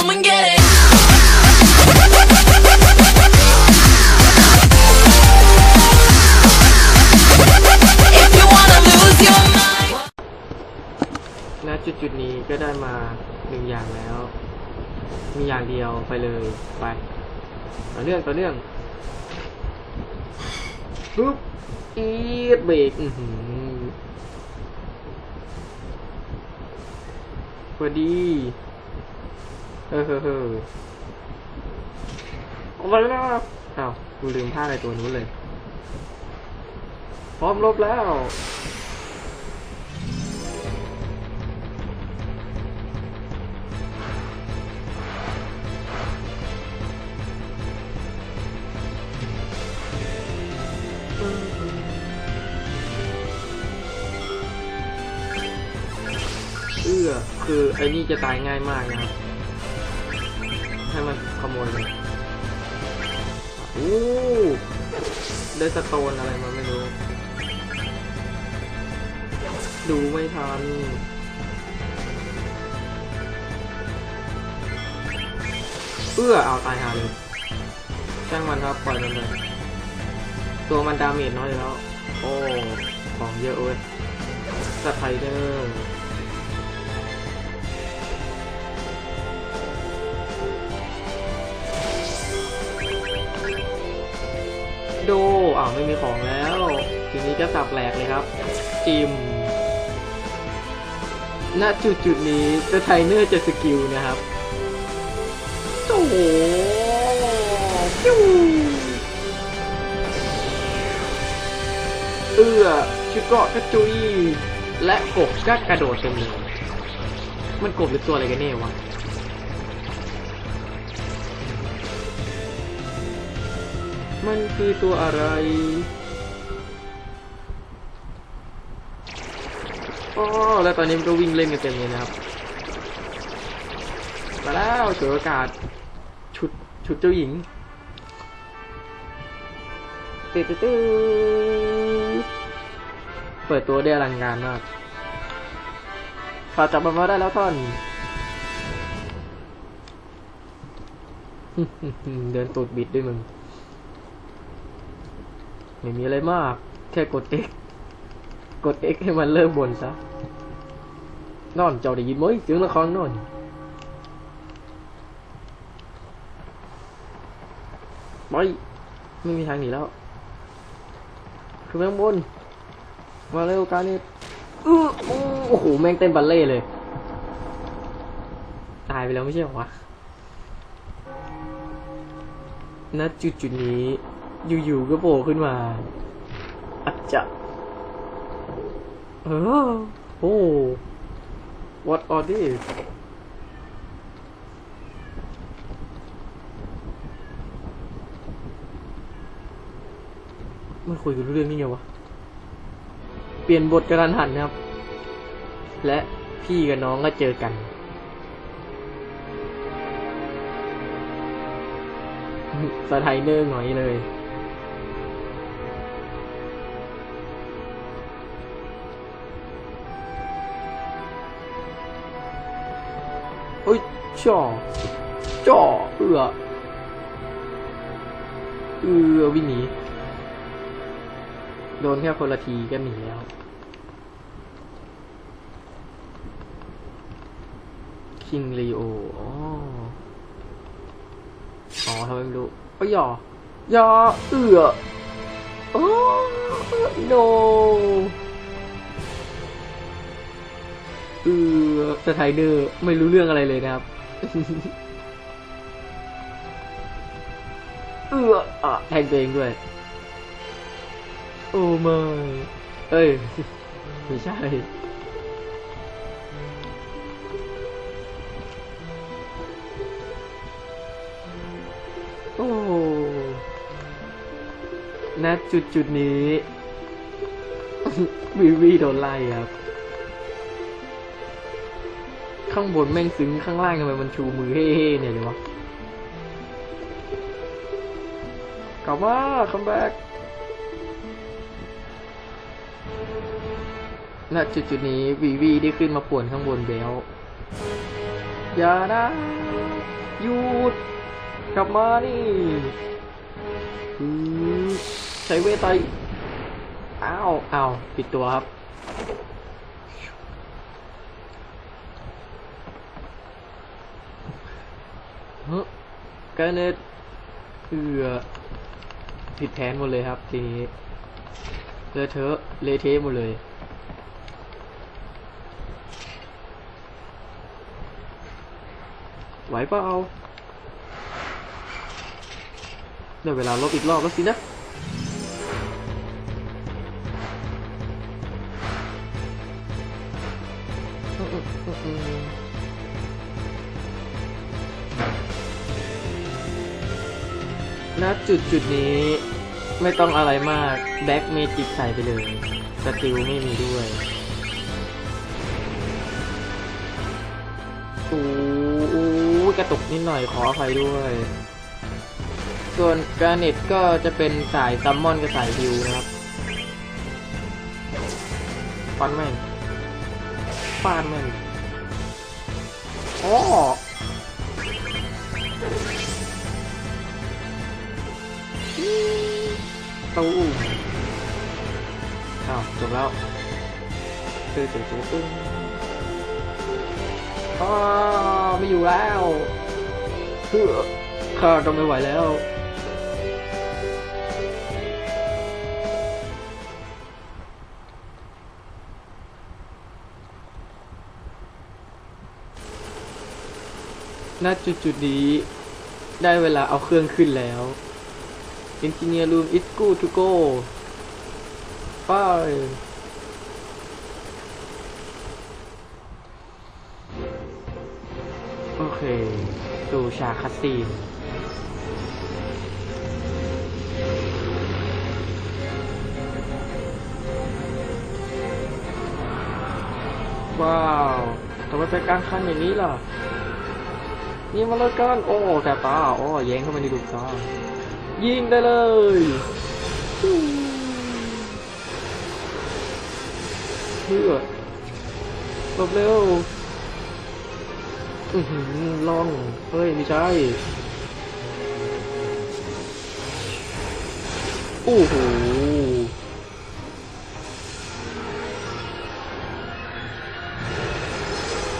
come and get it. If you wanna lose your mind. ณจุดจุดๆนี้ก็ได้มาหนึ่งอย่างแล้ว มีอย่างเดียวไปเลยไปต่อเนื่องต่อเนื่องปุ๊บอีดเบรกอือหือพอดี เออเฮ้อเฮ้อออกมาแล้วอ้าวกูลืมท่าอะไรตัวนู้นเลย พร้อมลบแล้ว เอื้อ คือไอ้นี่จะตายง่ายมากนะครับ ให้มันขโมยเลยโอ้ได้สโตนอะไรมาไม่รู้ ดูไม่ทันเอื้อเอาตายหาเลยช่างมันครับปล่อยมันเลยตัวมันดาเมจน้อยแล้ว โอ้ ของเยอะเว้ยสไตรเดอร์ ดอ้าวไม่มีของแล้ว ทีนี้ก็สับแหลกเลยครับ จิม ณ จุดจุดนี้สไทเนอร์จะสกิลนะครับโอ้โหปิ้วเอื้อชุดเกาะกระจุย และกบก็กระโดดเต็มเลยมันกบหรือตัวอะไรกันแน่วะ มันคือตัวอะไร อ๋อ แล้วตอนนี้มันก็วิ่งเล่นกันเต็มเลยนะครับ มาแล้วฉวยโอกาส ชุด ชุดเจ้าหญิงตืดตืดตืดเปิดตัวได้อลังการมากฝากจับมันมาได้แล้วท่อน เดินตูดบิดด้วยมึง ไม่มีอะไรมาก แค่กด X กด X ให้มันเริ่มบนซะนอนเจ้าได้ยินไหมเสียงละครนอนไปไม่มีทางหนีแล้ว คือแมงบน มาเร็วการนี้อื้ออู้โอ้โห แม่งเต้นบัลเล่เลย ตายไปแล้วไม่ใช่หรอวะณจุดจุดนี้ อยู่ๆก็โผล่ขึ้นมาอัจจะเออโอ้ what are these มันคุยกันเรื่องนี่ไงวะ เปลี่ยนบทกระทันหันนะครับ และพี่กับน้องก็เจอกันสไทเนอร์หน่อยเลย เฮ้ยจ่อจ่อเอือเอือวิ่งหนีโดนแค่คนละทีก็หนีแล้วคิงลีโออ๋ออ๋อทำไมไม่รู้เอ้ยหยอหยอเอือโอ้โเอือสไทเดอร์ไม่รู้เรื่องอะไรเลยนะครับเอืออะแทงตัวเองด้วย โอ้ไม่เอ้ย ไม่ใช่โอ้ณจุดจุดนี้ วิวีโดนไล่ครับ ข้างบนแม่งซึ้งข้างล่างทำไมมันชูมือเฮ่ๆเนี่ยเดี๋ยวะกลับมาคัมแบ็กณจุดจุดนี้วีวีได้ขึ้นมาป่วนข้างบนเบลอย่านะหยุดกลับมานี่ใช้เวทไตอ้าวอ้าวปิดตัวครับ เฮ้ย การเนตเอือผิดแผนหมดเลยครับ ทีนี้เลเทอะเลเทหมดเลยไหวเปล่าเดี๋ยวเวลาลบอีกรอบแล้วสินะ ณจุดจุดนี้ไม่ต้องอะไรมาก แบ็กเมจิกใส่ไปเลย สกิลไม่มีด้วยโอ้โกระตุกนิดหน่อยขออภัยด้วย ส่วนกราเน็ตก็จะเป็นสายซัมมอนกับสายฮิวนะครับฟันแม่งฟาดแม่งอ๋อ ตูอ้าวจบแล้วตื้อตื้อตื้อตื้ออ้าไม่อยู่แล้วเพื่อข้าก็ไม่ไหวแล้วณจุดจุดนี้ได้เวลาเอาเครื่องขึ้นแล้ว Engineer room is good to go ไปโอเค ดูฉากคัสซีนว้าวทำไมเป็นกลางคันอย่างนี้ล่ะ นี่มาเลยกันโอ้แสบตาโอ้แย้งเข้าไปในดวงตา ยิงได้เลยเพื่อหลบเร็วอือหือล่อง เฮ้ย ไม่ใช่โอ้โห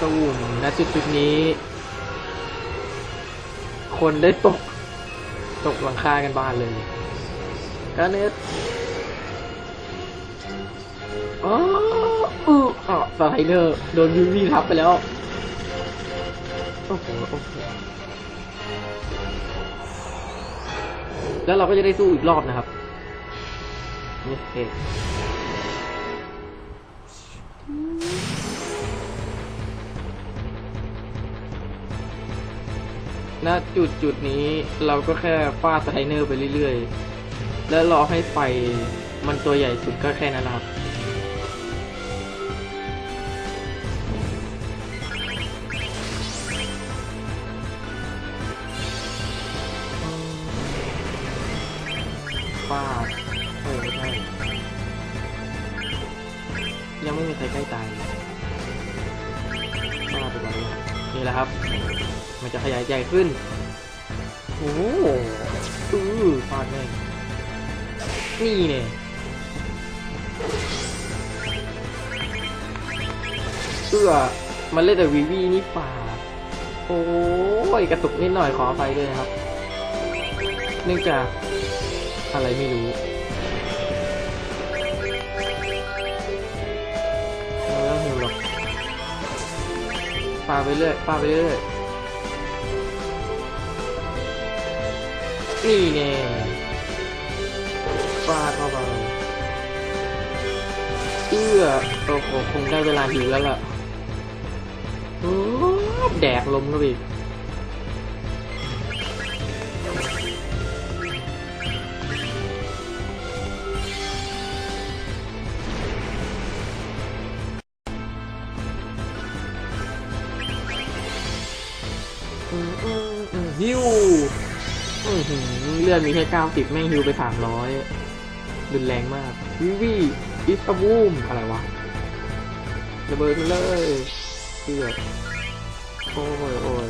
ตูมณจุดจุดนี้ คนได้ตก ตกหลังคากันบ้านเลยก็เนื้อ๋ออืออ๋อสไลเดอร์โดนยูวีทับไปแล้ว โอ้โหโอ้โหแล้วเราก็จะได้สู้อีกรอบนะครับ นี่โอเณจุดจุดนี้เราก็แค่ฟาดสไลเนอร์ไปเรื่อยๆ และรอให้ไฟมันตัวใหญ่สุดก็แค่นั้นนะครับ มันจะขยายใหญ่ขึ้น โอ้โหอือฟาดแม่งนี่เนี่ยเอื้อมันเล่นแต่วีวีนี่ป่า โอ้ยกระตุกนิดหน่อยขออภัยด้วยนะครับ เนื่องจากอะไรไม่รู้เราไม่ต้องหิวหรอกปาไปเรื่อยปาไปเรื่อย นี่แน่ฟาดเข้าไปเอื้อโอ้โหคงได้เวลาหิวแล้วล่ะโอ้แดกลมก็อีก เลือดมีแค่เก้าสิบแม่งฮิวไปสามร้อยรุนแรงมากวิวีอิสตบูมอะไรวะระเบิดมันเลยเกือบโอ้ยโอ้ย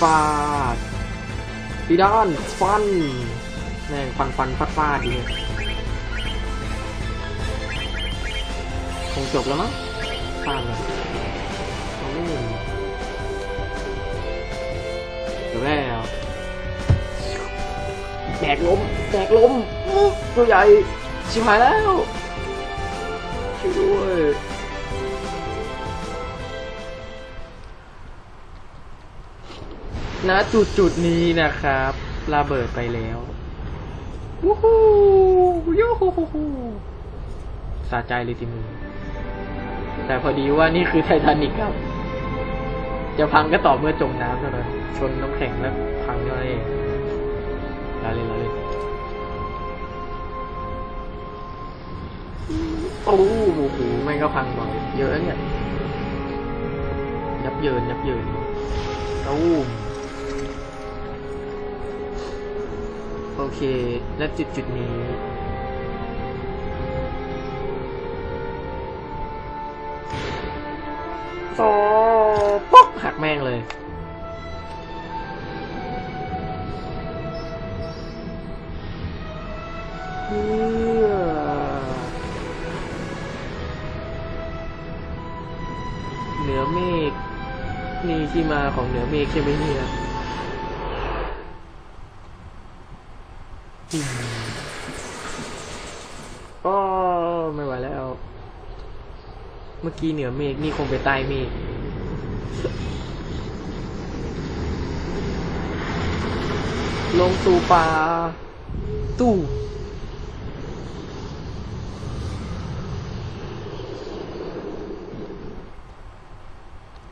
ฟาดซีดานฟันแม่งฟันฟันฟาดฟาดดีคงจบแล้วมั้งฟาดเลย แตกล้ม แตกล้มตัวใหญ่ ชิบหายแล้วช่วยด้วยณจุดจุดนี้นะครับระเบิดไปแล้ววู้ฮู้ยูฮูฮูฮูสะใจเลยทีมือแต่พอดีว่านี่คือไททานิกครับ จะพังก็ต่อเมื่อจมน้ำเท่านั้นชนน้ำแข็งแล้วพังเท่านั้นเอง ลาเล่นลาเล่นโอ้โหแม่งก็พังบ่อย เยอะเนี่ย ยับเยินยับเยินตู้มโอเค และจุดจุดนี้โอ้ป๊อกหักแม่งเลย เพื่อเหนือเมฆนี่ที่มาของเหนือเมฆใช่ไหมเนี่ยอืมอ้ไม่ไหวแล้ว เมื่อกี้เหนือเมฆนี่คงไปใต้เมฆลงสู่ป่าตู้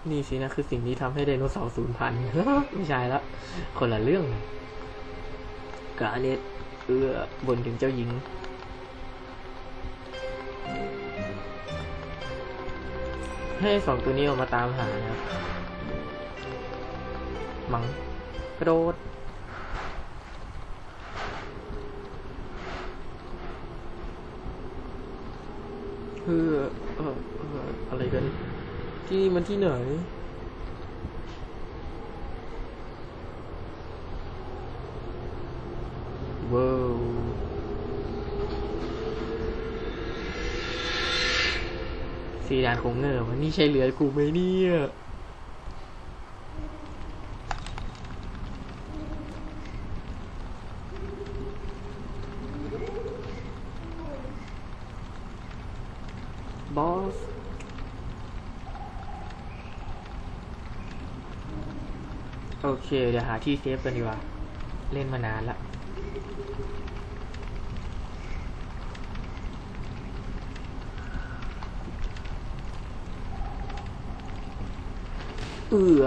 นี่สินะคือสิ่งที่ทำให้ไดโนเสาร์สูญพันธุ์ ไม่ใช่ละคนละเรื่องกาเน็ตเอื้อบนถึงเจ้าหญิง ให้สองตัวนี้ออกมาตามหานะครับ มังกระโดดเพื่ออะไรกัน ที่นี่มันที่ไหน ว้าวสีดานคงเงอมันนี่ใช่เรือกูไหมเนี่ยบอส โอเค เดี๋ยวหาที่เซฟกันดีกว่า เล่นมานานละเอือ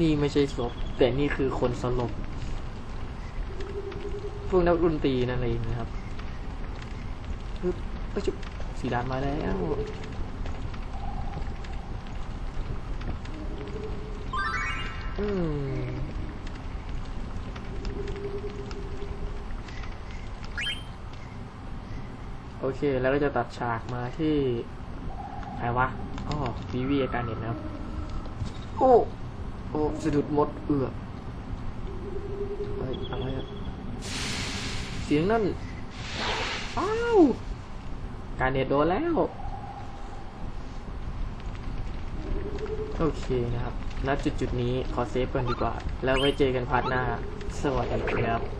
นี่ไม่ใช่ศพแต่นี่คือคนสลบพวกนักดนตรีนั่นเองนะครับปึ๊บเอ้ยจุ๊บสีดานมาแล้วอืม โอเค แล้วก็จะตัดฉากมาที่ใครวะอ๋อวีวีอาการเน็ตนะครับ โอ้ โอ้สะดุดมดเอือเฮ้ยอะไรอะเสียงนั่น อ้าว การเน็ตโดนแล้ว โอเคนะครับ ณ จุดจุดนี้ขอเซฟก่อนดีกว่า แล้วไว้เจอกันพาร์ทหน้า สวัสดีครับ